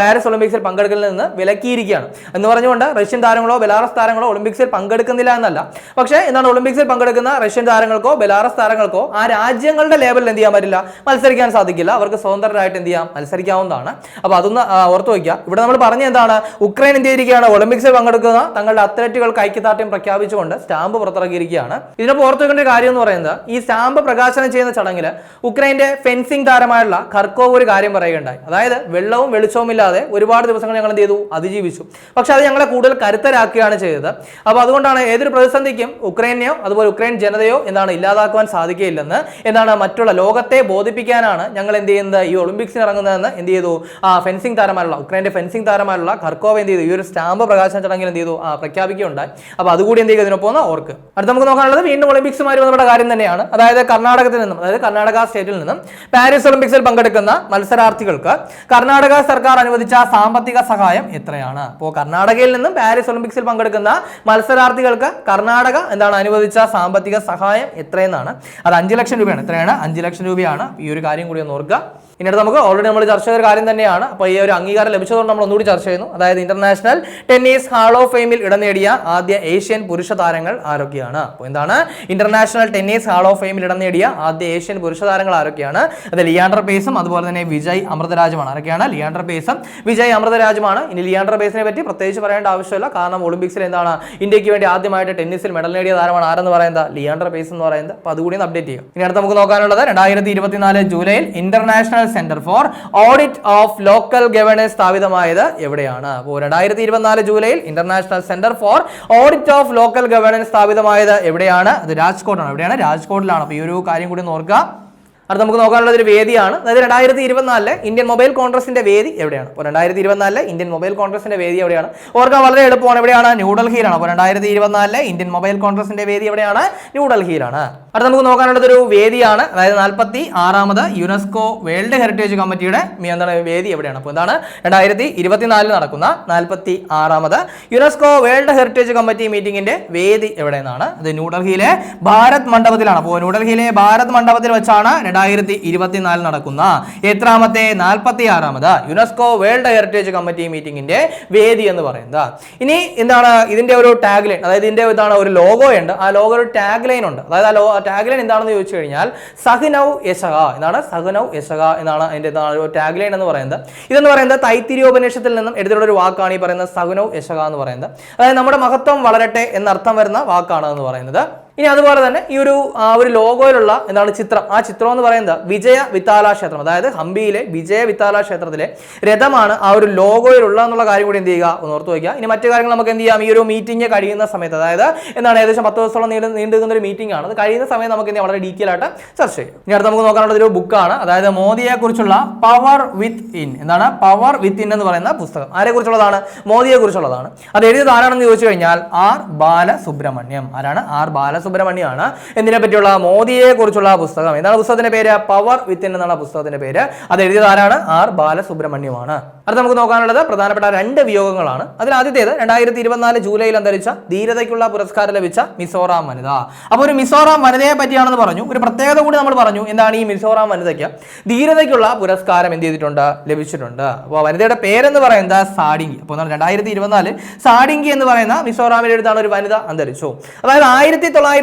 Speaker 1: പാരീസ് ഒളിമ്പിക്സിൽ പങ്കെടുക്കലിൽ നിന്ന് വിലക്കിയിരിക്കുകയാണ്. എന്ന് പറഞ്ഞുകൊണ്ട് റഷ്യൻ താരങ്ങളോ ബെലാറസ് താരങ്ങളോ ഒളിമ്പിക്സിൽ പങ്കെടുക്കുന്നില്ല എന്നല്ല. പക്ഷേ എന്താണ് ഒളിമ്പിക്സിൽ പങ്കെടുക്കുന്ന റഷ്യൻ താരങ്ങൾക്കോ ബെലാറസ് താരങ്ങൾക്കോ ആ രാജ്യങ്ങളുടെ ലേബലിൽ എന്ത് ചെയ്യാൻ പറ്റില്ല? മത്സരിക്കാൻ സാധിക്കില്ല. അവർക്ക് സ്വതന്ത്രരായിട്ട് എന്ത് ചെയ്യാം? മത്സരിക്കാവുന്നതാണ്. അപ്പോൾ അതൊന്ന് ഓർത്തു വയ്ക്കുക. ഇവിടെ നമ്മൾ പറഞ്ഞ എന്താണ്? ഉക്രൈൻ എന്ത് ചെയ്തിരിക്കുകയാണ്? ഒളിമ്പിക്സിൽ പങ്കെടുക്കുന്ന തങ്ങളുടെ അത്ലറ്റുകൾക്ക് ഐക്യദാർഢ്യം പ്രഖ്യാപിച്ചുകൊണ്ട് സ്റ്റാമ്പ് പുറത്തിറക്കിയിരിക്കുകയാണ്. ഇതിനൊപ്പം ഓർത്ത് വെക്കേണ്ട ഒരു കാര്യം എന്ന് പറയുന്നത് ഈ സ്റ്റാമ്പ് പ്രകാശനം ചെയ്യുന്ന ചടങ്ങിൽ ഉക്രൈന്റെ ഫെൻസിംഗ് താരമായുള്ള ഖർക്കോവ് ഒരു കാര്യം പറയുകയുണ്ടായി. അതായത് വെള്ളവും വെളിച്ചവും ഇല്ലാതെ ഒരുപാട് ദിവസങ്ങൾ ഞങ്ങൾ എന്ത് ചെയ്തു? അതിജീവിച്ചു. പക്ഷെ അത് ഞങ്ങളെ കൂടുതൽ കരുത്തരാക്കുകയാണ് ചെയ്തത്. അപ്പോൾ അതുകൊണ്ടാണ് ഏതൊരു പ്രതിസന്ധിക്കും ഉക്രൈനെയോ അതുപോലെ ഉക്രൈൻ ജനതയോ എന്താണ് ഇല്ലാതാക്കുവാൻ സാധിക്കുകയില്ലെന്ന് എന്താണ് മറ്റുള്ള ലോകത്തെ ബോധിപ്പിക്കാനാണ് ഞങ്ങൾ എന്ത് ചെയ്യുന്നത്? ഈ ഒളിമ്പിക്സിന് ഇറങ്ങുന്നതെന്ന് എന്ത് ചെയ്തു? ആ ഫെൻസിംഗ് താരമായുള്ള ഉക്രൈന്റെ ഫെൻസിംഗ് താരമായുള്ള ഖർക്കോവ് എന്ത് ചെയ്തു? ഈ ഒരു സ്റ്റാമ്പ് പ്രകാശന ചടങ്ങിൽ എന്ത് ചെയ്തു? ആ പ്രഖ്യാപിക്കുകയുണ്ടായി. അപ്പോൾ അതുകൂടി എന്ത് ചെയ്യുക ഇതിനൊപ്പം ഓർക്ക്. അടുത്ത് നമുക്ക് നോക്കാനുള്ളത് വീണ്ടും ഒളിമ്പിക്സുമായി ബന്ധപ്പെട്ട കാര്യം തന്നെയാണ്. അതായത് കർണാടകത്തിൽ നിന്നും അതായത് കർണാടക സ്റ്റേറ്റിൽ നിന്നും പാരീസ് ഒളിമ്പിക്സിൽ പങ്കെടുക്കുന്ന മത്സരാർത്ഥികൾക്ക് കർണാടക സർക്കാർ അനുവദിച്ച സാമ്പത്തിക സഹായം എത്രയാണ്? അപ്പോൾ കർണാടകയിൽ നിന്നും പാരീസ് ഒളിമ്പിക്സിൽ പങ്കെടുക്കുന്ന മത്സരാർത്ഥികൾക്ക് കർണാടക എന്താണ് അനുവദിച്ച സാമ്പത്തിക സഹായം എത്രയെന്നാണ്? അത് അഞ്ച് ലക്ഷം രൂപയാണ്. എത്രയാണ്? അഞ്ച് ലക്ഷം രൂപയാണ്. ഈ ഒരു കാര്യം കൂടി ഒന്ന് ഓർക്കുക. ഇനി നമുക്ക് ഓൾറെഡി നമ്മൾ ചർച്ച ചെയ്ത കാര്യം തന്നെയാണ്. അപ്പോൾ ഈ ഒരു അംഗീകാരം ലഭിച്ചതുകൊണ്ട് നമ്മൾ ഒന്നുകൂടി ചർച്ച ചെയ്യുന്നു. അതായത് ഇന്റർനാഷണൽ ടെന്നീസ് ഹാൾ ഓഫ് ഫെയിമിൽ ഇടം നേടിയ ആദ്യ ഏഷ്യൻ പുരുഷ താരങ്ങൾ ആരൊക്കെയാണ്? അപ്പോൾ എന്താണ്? ഇന്റർനാഷണൽ ടെന്നീസ് ഹാൾ ഓഫ് ഫെയിമിൽ ഇടം നേടിയ ആദ്യ ഏഷ്യൻ പുരുഷ താരങ്ങൾ ആരൊക്കെയാണ്? അത് ലിയാണ്ടർ പേസും അതുപോലെ തന്നെ വിജയ് അമൃതരാജുമാണ്. ആരൊക്കെയാണ്? ലിയാണ്ടർ പേസും വിജയ് അമൃതരാജുമാണ്. ഇനി ലിയാണ്ടർ പേസിനെ പറ്റി പ്രത്യേകിച്ച് പറയേണ്ട ആവശ്യമില്ല. കാരണം ഒളിമ്പിക്സിൽ എന്താണ്? ഇന്ത്യയ്ക്ക് വേണ്ടി ആദ്യമായിട്ട് ടെന്നീസിൽ മെഡൽ നേടിയ താരമാണ് ആരെന്ന് പറയുന്നത്? ലിയാണ്ടർ പേസ് എന്ന് പറയുന്നത്. അപ്പോൾ അതുകൂടി ഒന്ന് അപ്ഡേറ്റ് ചെയ്യും. ഇനി അടുത്ത് നമുക്ക് നോക്കാനുള്ളത് രണ്ടായിരത്തി ഇരുപത്തിനാല് ജൂലൈയിൽ international centre for audit of local governance സ്ഥാപിതമായത് എവിടെയാണ്? അപ്പോൾ രണ്ടായിരത്തി ഇരുപത്തിനാല് ജൂലൈയിൽ international centre for audit of local governance സ്ഥാപിതമായത് എവിടെയാണ്? അത് രാജ്കോട്ടാണ് എവിടെയാണ്? രാജ്കോട്ടിലാണ്. അപ്പോൾ ഈ ഒരു കാര്യം കൂടി ഓർക്കുക. അടുത്ത് നമുക്ക് നോക്കാനുള്ള ഒരു വേദിയാണ്. അതായത് രണ്ടായിരത്തി ഇരുപത്തിനാലിലെ ഇന്ത്യൻ മൊബൈൽ കോൺഗ്രസിന്റെ വേദി എവിടെയാണ്? അപ്പോൾ രണ്ടായിരത്തി ഇരുപത്തിനാലിലെ ഇന്ത്യൻ മൊബൈൽ കോൺഗ്രസിന്റെ വേദി എവിടെയാണ്? ഓർക്കാൻ വളരെ എളുപ്പമാണ്. എവിടെയാണ്? ന്യൂഡൽഹിയിലാണ്. അപ്പോൾ രണ്ടായിരത്തി ഇരുപത്തിനാലിലെ ഇന്ത്യൻ മൊബൈൽ കോൺഗ്രസിന്റെ വേദി എവിടെയാണ്? ന്യൂഡൽഹിയിലാണ്. അടുത്ത് നമുക്ക് നോക്കാനുള്ളത് ഒരു വേദിയാണ്. അതായത് നാൽപ്പത്തി ആറാമത് യുനെസ്കോ വേൾഡ് ഹെറിറ്റേജ് കമ്മിറ്റിയുടെ എന്താണ് വേദി എവിടെയാണ്? അപ്പോൾ എന്താണ് രണ്ടായിരത്തി ഇരുപത്തിനാലിൽ നടക്കുന്ന നാൽപ്പത്തി ആറാമത് യുനെസ്കോ വേൾഡ് ഹെറിറ്റേജ് കമ്മിറ്റി മീറ്റിംഗിന്റെ വേദി എവിടെയെന്നാണ്. അത് ന്യൂഡൽഹിയിലെ ഭാരത് മണ്ഡപത്തിലാണ്. അപ്പോൾ ന്യൂഡൽഹിയിലെ ഭാരത് മണ്ഡപത്തിൽ വെച്ചാണ് രണ്ടായിരത്തി ഇരുപത്തിനാലിൽ നടക്കുന്ന എത്രാമത്തെ നാൽപ്പത്തി ആറാമത് യുനെസ്കോ വേൾഡ് ഹെറിറ്റേജ് കമ്മിറ്റി മീറ്റിംഗിന്റെ വേദി എന്ന് പറയുന്നത്. ഇനി എന്താണ് ഇതിന്റെ ഒരു ടാഗ് ലൈൻ അതായത് ഇതിന്റെ ഇതാണ് ഒരു ലോഗോ ഉണ്ട്. ആ ലോഗോ ഒരു ടാഗ് ലൈൻ ഉണ്ട്. അതായത് ആ ലോ ടാഗ് ലൈൻ എന്താണെന്ന് ചോദിച്ചു കഴിഞ്ഞാൽ സഹനൗ യശക എന്നാണ് സഹനൗ യശക എന്നാണ് അതിന്റെ ടാഗ് ലൈൻ എന്ന് പറയുന്നത്. ഇതെന്ന് പറയുന്നത് തൈത്തിരിയോപനിഷത്തിൽ നിന്നും എടുത്തിട്ടുള്ള ഒരു വാക്കാണ് ഈ പറയുന്നത് സഹനൗ യശക എന്ന് പറയുന്നത്. അതായത് നമ്മുടെ മഹത്വം വളരട്ടെ എന്നർത്ഥം വരുന്ന വാക്കാണ് എന്ന് പറയുന്നത്. ഇനി അതുപോലെ തന്നെ ഈ ഒരു ഒരു ലോഗോയിലുള്ള എന്താണ് ചിത്രം? ആ ചിത്രം എന്ന് പറയുന്നത് വിജയ വിത്താല ക്ഷേത്രം അതായത് ഹംപിയിലെ വിജയ വിത്താല ക്ഷേത്രത്തിലെ രഥമാണ് ആ ഒരു ലോഗോയിലുള്ള എന്നുള്ള കാര്യം കൂടി എന്ത് ചെയ്യുക? ഒന്ന് ഓർത്ത് വയ്ക്കുക. ഇനി മറ്റു കാര്യങ്ങൾ നമുക്ക് എന്ത് ചെയ്യാം? ഈ ഒരു മീറ്റിംഗ് കഴിയുന്ന സമയത്ത് അതായത് എന്താണ് ഏകദേശം പത്ത് ദിവസത്തോളം നീണ്ട് നീണ്ടു നിൽക്കുന്ന ഒരു മീറ്റിംഗ് ആണ്. അത് കഴിയുന്ന സമയം നമുക്ക് എന്ത് വളരെ ഡീറ്റെയിൽ ആയിട്ട് ചർച്ച ചെയ്യാം. ഇനി അടുത്ത് നമുക്ക് നോക്കാനുള്ള ഒരു ബുക്കാണ് അതായത് മോദിയെ കുറിച്ചുള്ള പവർ വിത്ത് ഇൻ എന്താണ്? പവർ വിത്ത് ഇൻ എന്ന് പറയുന്ന പുസ്തകം. ആരെ കുറിച്ചുള്ളതാണ് മോദിയെ കുറിച്ചുള്ളതാണ് അത് എഴുതിയത് ആരാണെന്ന് ചോദിച്ചു കഴിഞ്ഞാൽ ആർ ബാലസുബ്രഹ്മണ്യം. ആരാണ്? ആർ ബാലസുബ്രഹ്മണ്യമാണ് എന്തിനെ പറ്റിയുള്ള മോദിയെ കുറിച്ചുള്ള പുസ്തകം? എന്താണ് പുസ്തകത്തിന്റെ പേര്? പവർ വിത്ത് ഇൻ എന്നാണ് പുസ്തകത്തിന്റെ പേര്. അത് എഴുതിയത് ആരാണ്? ആർ ബാലസുബ്രഹ്മണ്യമാണ്. അടുത്ത് നമുക്ക് നോക്കാനുള്ളത് പ്രധാനപ്പെട്ട രണ്ട് വിയോഗങ്ങളാണ്. അതിൽ ആദ്യത്തേത് രണ്ടായിരത്തി ഇരുപത്തിനാല് ജൂലൈയിൽ അന്തരിച്ച ധീരതയ്ക്കുള്ള പുരസ്കാരം ലഭിച്ച മിസോറാം വനിത. അപ്പോൾ ഒരു മിസോറാം വനിതയെ പറ്റിയാണെന്ന് പറഞ്ഞു. ഒരു പ്രത്യേകത കൂടി നമ്മൾ പറഞ്ഞു. എന്താണ് ഈ മിസോറാം വനിതയ്ക്ക്? ധീരതയ്ക്കുള്ള പുരസ്കാരം എന്ത് ചെയ്തിട്ടുണ്ട്? ലഭിച്ചിട്ടുണ്ട്. അപ്പോൾ വനിതയുടെ പേരെന്ന് പറയുന്നത് സാഡിങ്കി അപ്പോൾ രണ്ടായിരത്തി ഇരുപത്തിനാല് സാഡിങ്കി എന്ന് പറയുന്ന മിസോറാമിൽ എഴുതാണ് ഒരു വനിത അന്തരിച്ചു. അതായത് ആയിരത്തി തൊള്ളായിരത്തി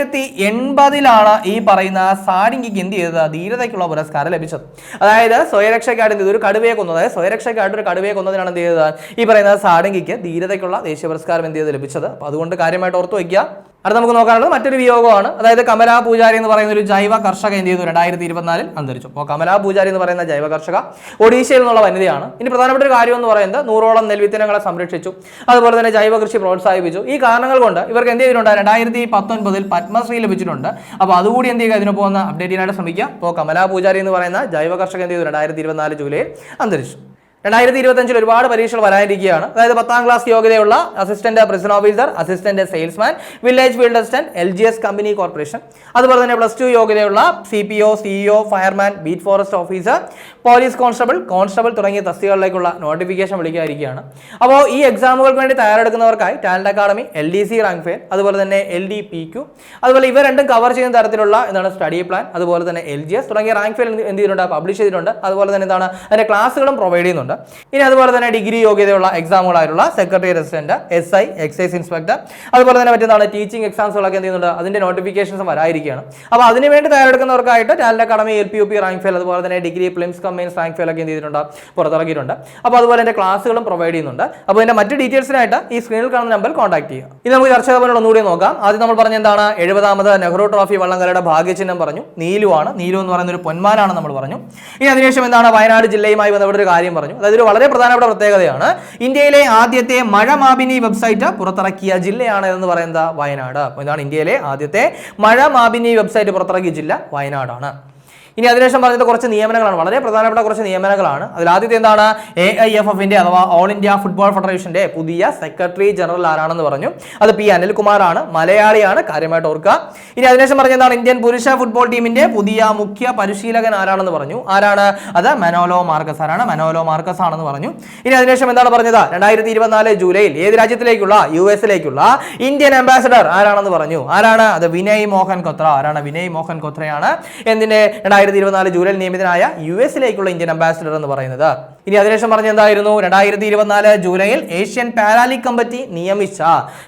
Speaker 1: എൺപതിലാണ് ഈ പറയുന്ന സാരിങ്കിക്ക് എന്ത് ചെയ്തത് ധീരതയ്ക്കുള്ള പുരസ്കാരം ലഭിച്ചത്. അതായത് സ്വയരക്ഷയ്ക്കായിട്ട് ഒരു കടുവയെ കൊന്നത് അതായത് ഒരു കടുവയെ കൊന്നതിനാണ് എന്ത് ചെയ്തത്? ഈ പറയുന്ന സാഡിങ്കിക്ക് ധീരതയ്ക്കുള്ള ദേശീയ പുരസ്കാരം എന്ത് ചെയ്ത് ലഭിച്ചത്. അപ്പോൾ അതുകൊണ്ട് കാര്യമായിട്ട് ഓർത്തു വയ്ക്കുക. അടുത്ത നമുക്ക് നോക്കാനുള്ളത് മറ്റൊരു വിയോഗമാണ്. അതായത് കമലാ പൂജാരി എന്ന് പറയുന്ന ഒരു ജൈവ കർഷക എന്ത് ചെയ്തു രണ്ടായിരത്തി ഇരുപത്തിനാലിൽ അന്തരിച്ചു. അപ്പോൾ കമലാ പൂജാരി എന്ന് പറയുന്ന ജൈവ കർഷക ഒഡീഷയിൽ നിന്നുള്ള വനിതയാണ്. ഇനി പ്രധാനപ്പെട്ട ഒരു കാര്യം എന്ന് പറയുന്നത് നൂറോളം നെൽവിത്തനങ്ങളെ സംരക്ഷിച്ചു. അതുപോലെ തന്നെ ജൈവ കൃഷി പ്രോത്സാഹിപ്പിച്ചു. ഈ കാരണങ്ങൾ കൊണ്ട് ഇവർക്ക് എന്ത് ചെയ്തിട്ടുണ്ട്? രണ്ടായിരത്തി പത്തൊൻപതിൽ പത്മശ്രീ ലഭിച്ചിട്ടുണ്ട്. അപ്പോൾ അതുകൂടി എന്ത് ചെയ്യുക? ഇതിനൊപ്പം ഒന്ന് അപ്ഡേറ്റ് ചെയ്യാനായിട്ട് ശ്രമിക്കുക. അപ്പോൾ കമലാ പൂജാരി എന്ന് പറയുന്ന ജൈവ കർഷക എന്ത് ചെയ്തു? രണ്ടായിരത്തി ഇരുപത്തിനാല് ജൂലൈയിൽ അന്തരിച്ചു. രണ്ടായിരത്തി ഇരുപത്തഞ്ചിൽ ഒരുപാട് പരീക്ഷകൾ വരാനിരിക്കുകയാണ്. അതായത് പത്താം ക്ലാസ് യോഗ്യതയുള്ള assistant prison officer assistant salesman village field assistant L G S company corporation അതുപോലെ തന്നെ പ്ലസ് ടു യോഗ്യതയുള്ള C P O CEO fireman beat forest officer police constable constable തുടങ്ങിയ തസ്തികകളിലേക്കുള്ള നോട്ടിഫിക്കേഷൻ വിളിക്കാതിരിക്കുകയാണ് അപ്പോൾ ഈ എക്സാമുകൾക്ക് വേണ്ടി തയ്യാറെടുക്കുന്നവർക്കായി talent academy L D C rank fair അതുപോലെ തന്നെ എൽ ഡി പി ക്യു അതുപോലെ ഇവ രണ്ടും കവർ ചെയ്യുന്ന തരത്തിലുള്ള എന്താണ് സ്റ്റഡി പ്ലാൻ അതുപോലെ തന്നെ എൽ ജി എസ് തുടങ്ങിയ റാങ്ക് ഫെയർ എന്ത് ചെയ്തിട്ടുണ്ട്? പബ്ലിഷ് ചെയ്തിട്ടുണ്ട്. അതുപോലെ തന്നെ എന്താണ് അതിന്റെ ക്ലാസ്സുകളും പ്രൊവൈഡ് ചെയ്യുന്നുണ്ട്. ഇനി അതുപോലെ തന്നെ ഡിഗ്രി യോഗ്യതയുള്ള എക്സാമുകളായിട്ടുള്ള secretary resident S I excise inspector അതുപോലെ തന്നെ പറ്റുന്നതാണ് ടീച്ചിങ് എക്സാംസുകളൊക്കെ എന്ത് ചെയ്യുന്നുണ്ട്? അതിന്റെ നോട്ടിഫിക്കേഷൻസ് വരായിരിക്കുകയാണ് അപ്പോൾ അതിനുവേണ്ടി തയ്യാറെടുക്കുന്നവർക്കായിട്ട് talent academy L P U P rank fail അതുപോലെ തന്നെ degree prelims combines rank fail ഒക്കെ എന്ത് ചെയ്തിട്ടുണ്ട്? പുറത്തിറക്കിയിട്ടുണ്ട്. അപ്പോൾ അതുപോലെ എന്റെ ക്ലാസ്സുകളും പ്രൊവൈഡ് ചെയ്യുന്നുണ്ട്. അപ്പോൾ ഇതിന്റെ മറ്റ് ഡീറ്റെയിൽസിനായിട്ട് ഈ സ്ക്രീനിൽ കാണുന്ന നമ്പർ കോൺടാക്ട് ചെയ്യുക. ഇത് നമുക്ക് ചർച്ച ഒന്നുകൂടി നോക്കാം. ആദ്യം നമ്മൾ പറഞ്ഞ എന്താണ്? എഴുപതാമത് നെഹ്റു ട്രോഫി വള്ളംകളിയുടെ ഭാഗ്യചിഹ്നം പറഞ്ഞു. നീലുവാണ്. നീലു എന്ന് പറയുന്ന ഒരു പൊന്മാനാണ് നമ്മൾ പറഞ്ഞു. ഇനി അതിനുശേഷം എന്താണ്? വയനാട് ജില്ലയുമായി ബന്ധപ്പെട്ട ഒരു കാര്യം പറഞ്ഞു. അതായത് ഒരു വളരെ പ്രധാനപ്പെട്ട പ്രത്യേകതയാണ്. ഇന്ത്യയിലെ ആദ്യത്തെ മഴ മാപിനി വെബ്സൈറ്റ് പുറത്തിറക്കിയ ജില്ലയാണ് എന്ന് പറയുന്നത്? വയനാട്. ഇതാണ് ഇന്ത്യയിലെ ആദ്യത്തെ മഴ മാപിനി വെബ്സൈറ്റ് പുറത്തിറക്കിയ ജില്ല വയനാടാണ്. ഇനി അതിനുശേഷം പറഞ്ഞത് കുറച്ച് നിയമനങ്ങളാണ്. വളരെ പ്രധാനപ്പെട്ട കുറച്ച് നിയമനങ്ങളാണ്. അതിൽ ആദ്യത്തെ എന്താണ്? എ ഐ എഫ് എഫിന്റെ അഥവാ ഓൾ ഇന്ത്യ ഫുട്ബോൾ ഫെഡറേഷന്റെ പുതിയ സെക്രട്ടറി ജനറൽ ആരാണെന്ന് പറഞ്ഞു. അത് പി അനിൽകുമാറാണ്. മലയാളിയാണ് കാര്യമായിട്ട് ഓർക്കുക. ഇനി അതിനുശേഷം പറഞ്ഞതാണ് ഇന്ത്യൻ പുരുഷ ഫുട്ബോൾ ടീമിന്റെ പുതിയ മുഖ്യ പരിശീലകൻ ആരാണെന്ന് പറഞ്ഞു. ആരാണ്? അത് മനോലോ മാർക്കസ് ആരാണ്? മനോലോ മാർക്കസ് ആണെന്ന് പറഞ്ഞു. ഇനി അതിനുശേഷം എന്താണ് പറഞ്ഞത്? രണ്ടായിരത്തി ഇരുപത്തിനാല് ജൂലൈയിൽ ഏത് രാജ്യത്തിലേക്കുള്ള? യു എസിലേക്കുള്ള ഇന്ത്യൻ അംബാസഡർ ആരാണെന്ന് പറഞ്ഞു. ആരാണ്? അത് വിനയ് മോഹൻ കൊത്ര ആരാണ്? വിനയ് മോഹൻ കൊത്രയാണ് എന്തിന്റെ? രണ്ടായിരത്തി ഇരുപത്തിനാല് ജൂലൈയിൽ നിയമിതനായ യു എസിലേക്കുള്ള ഇന്ത്യൻ അംബാസിഡർ എന്ന് പറയുന്നത്. ഇനി അതിനുശേഷം പറഞ്ഞ എന്തായിരുന്നു? രണ്ടായിരത്തി ഇരുപത്തിനാല് ജൂലൈയിൽ ഏഷ്യൻ പാരാലിക് കമ്മിറ്റി നിയമിച്ച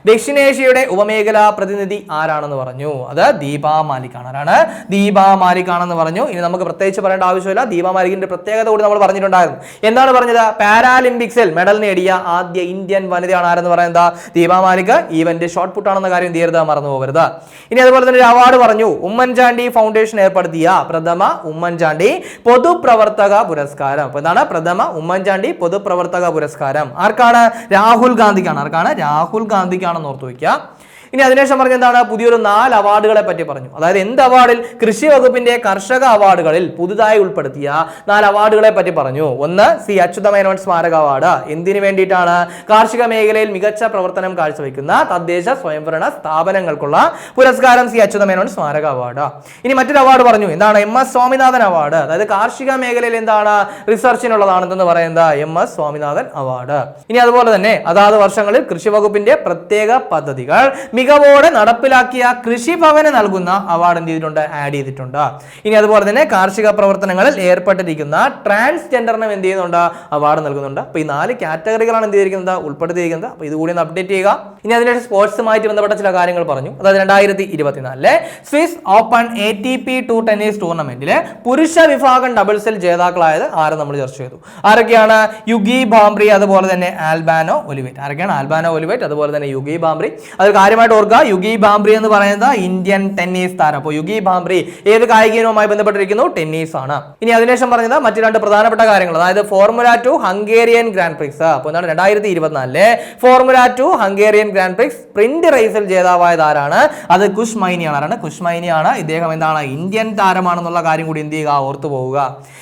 Speaker 1: ദക്ഷിണേഷ്യയുടെ ഉപമേഖലാ പ്രതിനിധി ആരാണെന്ന് പറഞ്ഞു? അത് ദീപ മാലിക്കാണ്. ആരാണ്? ദീപ മാലിക്കാണെന്ന് പറഞ്ഞു. ഇനി നമുക്ക് പ്രത്യേകിച്ച് പറയേണ്ട ആവശ്യമില്ല. ദീപ മാലിക്കിന്റെ പ്രത്യേകത കൂടി നമ്മൾ പറഞ്ഞിട്ടുണ്ടായിരുന്നു. എന്താണ് പറഞ്ഞത്? പാരാലിമ്പിക്സിൽ മെഡൽ നേടിയ ആദ്യ ഇന്ത്യൻ വനിതയാണ് ആരെന്ന് പറയുന്നത് ദീപ മാലിക്. ഈവന്റ് ഷോർട്ട് പുട്ടാണെന്ന കാര്യം ചെയ്യരുത് മറന്നു പോകരുത് ഇനി അതുപോലെ തന്നെ ഒരു അവാർഡ് പറഞ്ഞു. ഉമ്മൻചാണ്ടി ഫൗണ്ടേഷൻ ഏർപ്പെടുത്തിയ പ്രഥമ ഉമ്മൻചാണ്ടി പൊതുപ്രവർത്തക പുരസ്കാരം. അപ്പൊ എന്താണ്? പ്രഥമ ഉമ്മൻചാണ്ടി പൊതുപ്രവർത്തക പുരസ്കാരം. ആർക്കാണ്? രാഹുൽ ഗാന്ധിക്കാണ്. ആർക്കാണ്? രാഹുൽ ഗാന്ധിക്കാണെന്ന് ഓർത്തു വയ്ക്കുക. ഇനി അതിനുശേഷം പറഞ്ഞ എന്താണ്? പുതിയൊരു നാല് അവാർഡുകളെ പറ്റി പറഞ്ഞു. അതായത് എന്ത് അവാർഡിൽ? കൃഷി വകുപ്പിന്റെ കർഷക അവാർഡുകളിൽ പുതുതായി ഉൾപ്പെടുത്തിയ നാല് അവാർഡുകളെ പറ്റി പറഞ്ഞു. ഒന്ന് സി അച്യുതമേനോൻ സ്മാരക അവാർഡ്. എന്തിനു വേണ്ടിയിട്ടാണ്? കാർഷിക മേഖലയിൽ മികച്ച പ്രവർത്തനം കാഴ്ചവെക്കുന്ന തദ്ദേശ സ്വയംഭരണ സ്ഥാപനങ്ങൾക്കുള്ള പുരസ്കാരം സി അച്യുതമേനോൻ സ്മാരക അവാർഡ്. ഇനി മറ്റൊരു അവാർഡ് പറഞ്ഞു. എന്താണ്? M S Swaminathan award. അതായത് കാർഷിക മേഖലയിൽ എന്താണ്? റിസർച്ചിനുള്ളതാണെന്ന് പറയുന്നത്? M S Swaminathan award. ഇനി അതുപോലെ തന്നെ അതാത് വർഷങ്ങളിൽ കൃഷി വകുപ്പിന്റെ പ്രത്യേക പദ്ധതികൾ മികവോടെ നടപ്പിലാക്കിയ കൃഷിഭവന് നൽകുന്ന അവാർഡ് എന്ത് ചെയ്തിട്ടുണ്ട്? ആഡ് ചെയ്തിട്ടുണ്ട്. ഇനി അതുപോലെ തന്നെ കാർഷിക പ്രവർത്തനങ്ങളിൽ ഏർപ്പെട്ടിരിക്കുന്ന ട്രാൻസ്ജെൻഡറിനും എന്ത് ചെയ്യുന്നുണ്ട്? അവാർഡ് നൽകുന്നുണ്ട്. അപ്പോൾ ഈ നാല് കാറ്റഗറികളാണ് എന്ത് ചെയ്തിരിക്കുന്നത്? ഉൾപ്പെടുത്തിയിരിക്കുന്നത്. അപ്പോൾ ഇതുകൂടി ഒന്ന് അപ്ഡേറ്റ് ചെയ്യുക. ഇനി അതിന്റെ സ്പോർട്സുമായിട്ട് ബന്ധപ്പെട്ട ചില കാര്യങ്ങൾ പറഞ്ഞു. അതായത് രണ്ടായിരത്തി ഇരുപത്തിനാലിലെ Swiss open A T P tour tennis ടൂർണമെന്റിലെ പുരുഷ വിഭാഗം ഡബിൾസിൽ ജേതാക്കളായത് ആരെ നമ്മൾ ചർച്ച ചെയ്തു? ആരൊക്കെയാണ്? യുഗി ബാംബ്രി അതുപോലെ തന്നെ ആൽബാനോ ഒലിവേറ്റ്. ആരൊക്കെയാണ്? ആൽബാനോ ഒലിവേറ്റ് അതുപോലെ തന്നെ യുഗി ബാംബ്രി. അത് കാര്യമായിട്ട് ഓർക്കുക യുഗി ബാംബ്രി എന്ന് പറയുന്നത് ഇന്ത്യൻ ടെന്നീസ് താരം. അപ്പോൾ യുഗി ബാംബ്രി ഏത് കായിക ഇനവുമായി ബന്ധപ്പെട്ടിരിക്കുന്നു? ടെന്നീസ് ആണ് ഇനി അതിനുശേഷം പറഞ്ഞത് മറ്റു രണ്ട് പ്രധാനപ്പെട്ട കാര്യങ്ങൾ. അതായത് formula two Hungarian grand prix. അപ്പോൾ എന്താണ് രണ്ടായിരത്തി ഇരുപത്തിനാലിലെ formula two Hungarian grand prix. Sprint റേസിൽ ജേതാവായത് ആരാണ്? അത് കുഷ് മൈനിയാണ്. ആരാണ്? കുഷ് മൈനിയാണ്. ഇദ്ദേഹം എന്താണ്? ഇന്ത്യൻ താരമാണെന്നുള്ള കാര്യം കൂടി എന്ത് ചെയ്യുക? ഓർത്തു പോവുക.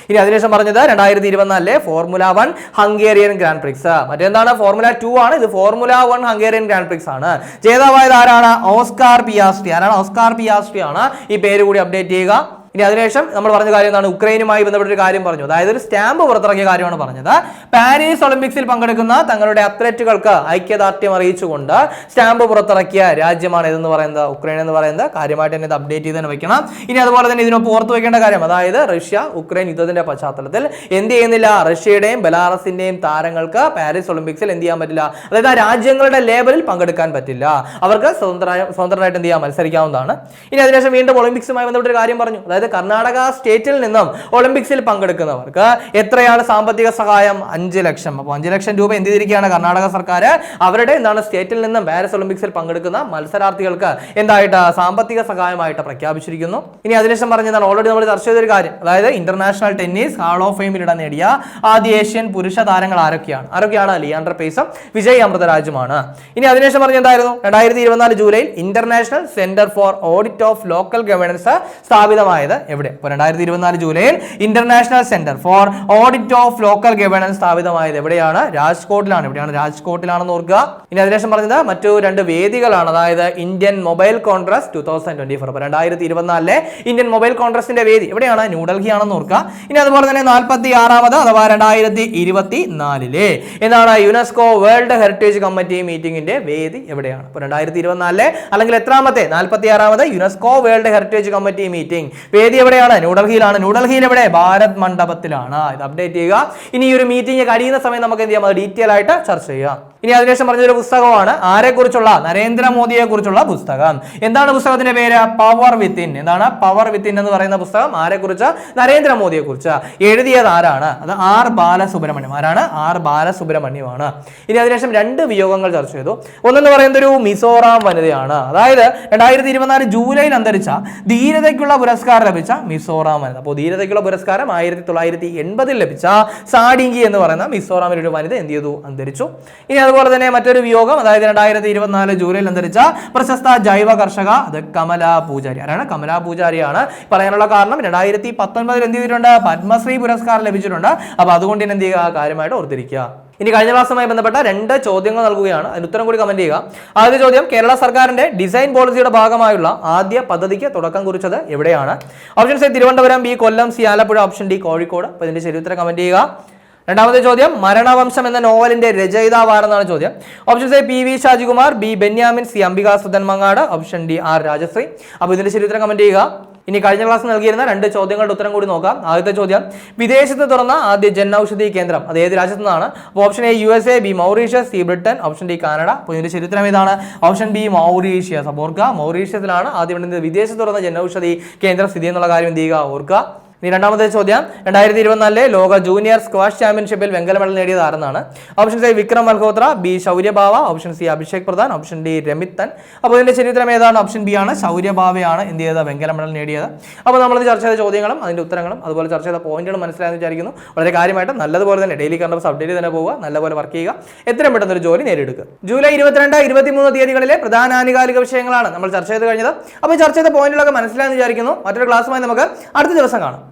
Speaker 1: ഇനി അതിനുശേഷം പറഞ്ഞത് രണ്ടായിരത്തി ഇരുപത്തിനാലിലെ Formula One Hungarian Grand Prix. മറ്റെന്താണ്? ഫോർമുല ടു ആണ്. ഇത് Formula One Hungarian Grand Prix ആണ്. ജേതാവായത് ആരാണ് ഓസ്കാർ പിയാസ്ട്രി. ആരാണ്? ഓസ്കാർ പിയാസ്ട്രി ആണ് ഈ പേര് കൂടി അപ്ഡേറ്റ് ചെയ്യുക. ഇനി അതിനുശേഷം നമ്മൾ പറഞ്ഞ കാര്യം എന്താണ്? ഉക്രൈനുമായി ബന്ധപ്പെട്ട ഒരു കാര്യം പറഞ്ഞു. അതായത് ഒരു സ്റ്റാമ്പ് പുറത്തിറക്കിയ കാര്യമാണ് പറഞ്ഞത്. പാരീസ് ഒളിമ്പിക്സിൽ പങ്കെടുക്കുന്ന തങ്ങളുടെ അത്ലറ്റുകൾക്ക് ഐക്യദാർഢ്യം അറിയിച്ചുകൊണ്ട് സ്റ്റാമ്പ് പുറത്തിറക്കിയ രാജ്യമാണ് ഇതെന്ന് പറയുന്നത്? ഉക്രൈൻ എന്ന് പറയുന്നത്. കാര്യമായിട്ട് തന്നെ ഇത് അപ്ഡേറ്റ് ചെയ്ത് തന്നെ വെക്കണം. ഇനി അതുപോലെ തന്നെ ഇതിനൊപ്പം ഓർത്ത് വെക്കേണ്ട കാര്യം അതായത് റഷ്യ ഉക്രൈൻ യുദ്ധത്തിന്റെ പശ്ചാത്തലത്തിൽ എന്ത് ചെയ്യുന്നില്ല? റഷ്യയുടെയും ബെലാറസിന്റെയും താരങ്ങൾക്ക് പാരീസ് ഒളിമ്പിക്സിൽ എന്ത് ചെയ്യാൻ പറ്റില്ല? അതായത് ആ രാജ്യങ്ങളുടെ ലേബലിൽ പങ്കെടുക്കാൻ പറ്റില്ല. അവർക്ക് സ്വതന്ത്ര സ്വതന്ത്രമായിട്ട് എന്ത് ചെയ്യാം? മത്സരിക്കാവുന്നതാണ്. ഇനി അതിനുശേഷം വീണ്ടും ഒളിമ്പിക്സുമായി ബന്ധപ്പെട്ട ഒരു കാര്യം പറഞ്ഞു. അതായത് കർണാടക സ്റ്റേറ്റിൽ നിന്നും ഒളിമ്പിക്സിൽ പങ്കെടുക്കുന്നവർക്ക് എത്രയാണ് സാമ്പത്തിക സഹായം? അഞ്ച് ലക്ഷം. അപ്പോൾ അഞ്ച് ലക്ഷം രൂപ എന്ത് ചെയ്തിരിക്കുകയാണ് കർണാടക സർക്കാർ അവരുടെ എന്താണ് സ്റ്റേറ്റിൽ നിന്നും പാരീസ് ഒളിമ്പിക്സിൽ പങ്കെടുക്കുന്ന മത്സരാർത്ഥികൾക്ക് എന്തായിട്ട് സാമ്പത്തിക സഹായമായിട്ട് പ്രഖ്യാപിച്ചിരിക്കുന്നു. ഇനി അതിനുശേഷം പറഞ്ഞതാണ് ഓൾറെഡി നമ്മൾ ചർച്ച ചെയ്തൊരു കാര്യം. അതായത് ഇന്റർനാഷണൽ ടെന്നീസ് ഹാൾ ഓഫ് ഫെയിമിൽ ഇടം നേടിയ ആദ്യ ഏഷ്യൻ പുരുഷ താരങ്ങൾ ആരൊക്കെയാണ്? ആരൊക്കെയാണ്? ലിയാണ്ടർ പേസും വിജയ് അമൃതരാജുമാണ്. ഇനി അതിനുശേഷം പറഞ്ഞ എന്തായിരുന്നു? രണ്ടായിരത്തി ഇരുപത്തിനാല് ജൂലൈയിൽ international centre for audit of local governance സ്ഥാപിതമായത് എവിടെ? അപ്പോൾ രണ്ടായിരത്തി ഇരുപത്തിനാല് ജൂലൈയിൽ international centre for audit of local governance സ്ഥാപിതമായത് എവിടെയാണ്? രാജ്കോട്ടിലാണ്. എവിടെയാണ് രാജ്കോട്ടിലാണെന്ന് ഓർക്കുക. ഇനി അതിനുശേഷം പറഞ്ഞത് മറ്റു രണ്ട് വേദികളാണ്. അതായത് Indian mobile congress two thousand twenty four രണ്ടായിരത്തി ഇരുപത്തിനാലിലെ ഇന്ത്യൻ മൊബൈൽ കോൺഗ്രസിന്റെ വേദി എവിടെയാണ്? ന്യൂഡൽഹി ആണെന്ന് ഓർക്കുക. ഇനി അതുപോലെ തന്നെ നാൽപ്പത്തി ആറാമത് അഥവാ രണ്ടായിരത്തി ഇരുപത്തി നാലിലെ എന്താണ് യുനെസ്കോ വേൾഡ് ഹെറിറ്റേജ് കമ്മിറ്റി മീറ്റിംഗിന്റെ വേദി എവിടെയാണ്? രണ്ടായിരത്തി ഇരുപത്തിനാലിലെ അല്ലെങ്കിൽ എത്രാമത്തെ? നാൽപ്പത്തി ആറാമത് UNESCO world heritage committee meeting. വേദി എവിടെയാണ്? ന്യൂഡൽഹിയിലാണ്. ന്യൂഡൽഹിയിൽ എവിടെ? ഭാരത് മണ്ഡപത്തിലാണ്. ഇത് അപ്ഡേറ്റ് ചെയ്യുക. ഇനി ഈ ഒരു മീറ്റിംഗ് കഴിയുന്ന സമയം നമുക്ക് എന്ത് ചെയ്യാം? ഡീറ്റെയിൽ ആയിട്ട് ചർച്ച ചെയ്യാം. ഇനി അതിനുശേഷം പറഞ്ഞൊരു പുസ്തകമാണ്. ആരെക്കുറിച്ചുള്ള? നരേന്ദ്രമോദിയെ കുറിച്ചുള്ള പുസ്തകം. എന്താണ് പുസ്തകത്തിന്റെ പേര്? പവർ വിത്തിൻ എന്താണ് പവർ വിത്തിൻ എന്ന് പറയുന്ന പുസ്തകം? ആരെക്കുറിച്ച്? നരേന്ദ്രമോദിയെ കുറിച്ച് എഴുതിയത് ആരാണ്? അത് ആർ ബാലസുബ്രഹ്മണ്യം. ആരാണ്? ആർ ബാലസുബ്രഹ്മണ്യമാണ്. ഇനി അതിനുശേഷം രണ്ട് വിയോഗങ്ങൾ ചർച്ച ചെയ്തു. ഒന്നെന്ന് പറയുന്നത് ഒരു മിസോറാം വനിതയാണ്. അതായത് രണ്ടായിരത്തി ഇരുപത്തിനാല് ജൂലൈയിൽ അന്തരിച്ച ധീരതയ്ക്കുള്ള പുരസ്കാരം ലഭിച്ച മിസോറാം വനിത. അപ്പോൾ ധീരതയ്ക്കുള്ള പുരസ്കാരം ആയിരത്തി തൊള്ളായിരത്തി എൺപതിൽ ലഭിച്ച സാഡിങ്കി എന്ന് പറയുന്ന മിസോറാമിലെ ഒരു വനിത എന്ത് ചെയ്തു? അന്തരിച്ചു. ഇനി അതുപോലെ തന്നെ മറ്റൊരു വിയോഗം അതായത് രണ്ടായിരത്തി ഇരുപത്തിനാല് ജൂലൈയിൽ അന്തരിച്ച പ്രശസ്ത ജൈവ കർഷക അത് കമല പൂജാരി. ആരാണ്? കമല പൂജാരിയാണ്. പറയാനുള്ള കാരണം രണ്ടായിരത്തി പത്തൊൻപതിൽ എന്ത് ചെയ്തിട്ടുണ്ട്? പത്മശ്രീ പുരസ്കാരം ലഭിച്ചിട്ടുണ്ട്. അപ്പൊ അതുകൊണ്ട് തന്നെ എന്ത് ചെയ്യുക? കാര്യമായിട്ട് ഓർത്തിരിക്കുക. ഇനി കഴിഞ്ഞ ക്ലാസ്സുമായി ബന്ധപ്പെട്ട രണ്ട് ചോദ്യങ്ങൾ നൽകുകയാണ്. അതിന് ഉത്തരം കൂടി കമന്റ് ചെയ്യുക. ആദ്യ ചോദ്യം കേരള സർക്കാരിന്റെ ഡിസൈൻ പോളിസിയുടെ ഭാഗമായുള്ള ആദ്യ പദ്ധതിക്ക് തുടക്കം കുറിച്ചത് എവിടെയാണ്? Option C Thiruvananthapuram B Kollam C Alappuzha option D Kozhikode. അപ്പോൾ ഇതിന്റെ ശരി ഉത്തരം കമന്റ് ചെയ്യുക. രണ്ടാമത്തെ ചോദ്യം മരണവംശം എന്ന നോവലിന്റെ രചയിതാവ് ആരെന്നാണ് ചോദ്യം. Option A P V Shajikumar B Benyamin C Ambika Sudhan Mangad option D R Rajashree. അപ്പോൾ ഇതിന്റെ ശരി ഉത്തരം കമന്റ് ചെയ്യുക. ഇനി കഴിഞ്ഞ ക്ലാസ് നൽകിയിരുന്ന രണ്ട് ചോദ്യങ്ങളുടെ ഉത്തരം കൂടി നോക്കാം. ആദ്യത്തെ ചോദ്യം വിദേശത്ത് തുറന്ന ആദ്യ ജൻ ഔഷധി കേന്ദ്രം അത് ഏത് രാജ്യത്തു നിന്നാണ്? Option A U S A B Mauritius C Britain option D Canada. അപ്പോൾ ഇതിന്റെ ചരിത്രം ഏതാണ്? Option B Mauritius. അപ്പോൾ ഓർക്കുക മൗറീഷ്യസിലാണ് ആദ്യം വിദേശത്ത് തുറന്ന ജൻ ഔഷധി കേന്ദ്രം സ്ഥിതി എന്നുള്ള കാര്യം എന്ത് ചെയ്യുക? ഓർക്കുക. ഇനി രണ്ടാമത്തെ ചോദ്യം. രണ്ടായിരത്തി ഇരുപത്തിനാലിലെ ലോക ജൂനിയർ സ്ക്വാഷ് ചാമ്പ്യൻഷിപ്പിൽ വെങ്കല മെഡൽ നേടിയത് ആരെന്നാണ്? Option C Vikram Malhotra B Shauryabhava option C Abhishek Pradhan option D Ramithan. അപ്പോൾ ഇതിന്റെ ചരിത്രം ഏതാണ്? ഓപ്ഷൻ ബി ആണ് ശൗര്യഭാവയാണ് എന്ത് ചെയ്തത്? വെങ്കല മെഡൽ നേടിയത്. അപ്പോൾ നമ്മൾ ചർച്ച ചെയ്ത ചോദ്യങ്ങളും അതിന്റെ ഉത്തരങ്ങളും അതുപോലെ ചർച്ച ചെയ്ത പോയിന്റുകളും മനസ്സിലായെന്ന് വിചാരിക്കുന്നു. വളരെ കാര്യമായിട്ട് നല്ലതുപോലെ തന്നെ ഡെയിലി കണ്ടപ്സ് അപ്ഡേറ്റ് തന്നെ പോവുക നല്ലപോലെ വർക്ക് ചെയ്യുക. എത്രയും പെട്ടെന്ന് ഒരു ജോലി നേടിയെടുക്കുക. ജൂലൈ ഇരുപത്തിരണ്ട് ഇരുപത്തിമൂന്ന് തീയതികളിലെ പ്രധാന ആനുകാലിക വിഷയങ്ങളാണ് നമ്മൾ ചർച്ച ചെയ്ത് കഴിഞ്ഞത്. അപ്പോൾ ചർച്ച ചെയ്ത പോയിന്റുകളൊക്കെ മനസ്സിലായെന്ന് വിചാരിക്കുന്നു. മറ്റൊരു ക്ലാസ്സുമായി നമുക്ക് അടുത്ത ദിവസം കാണാം.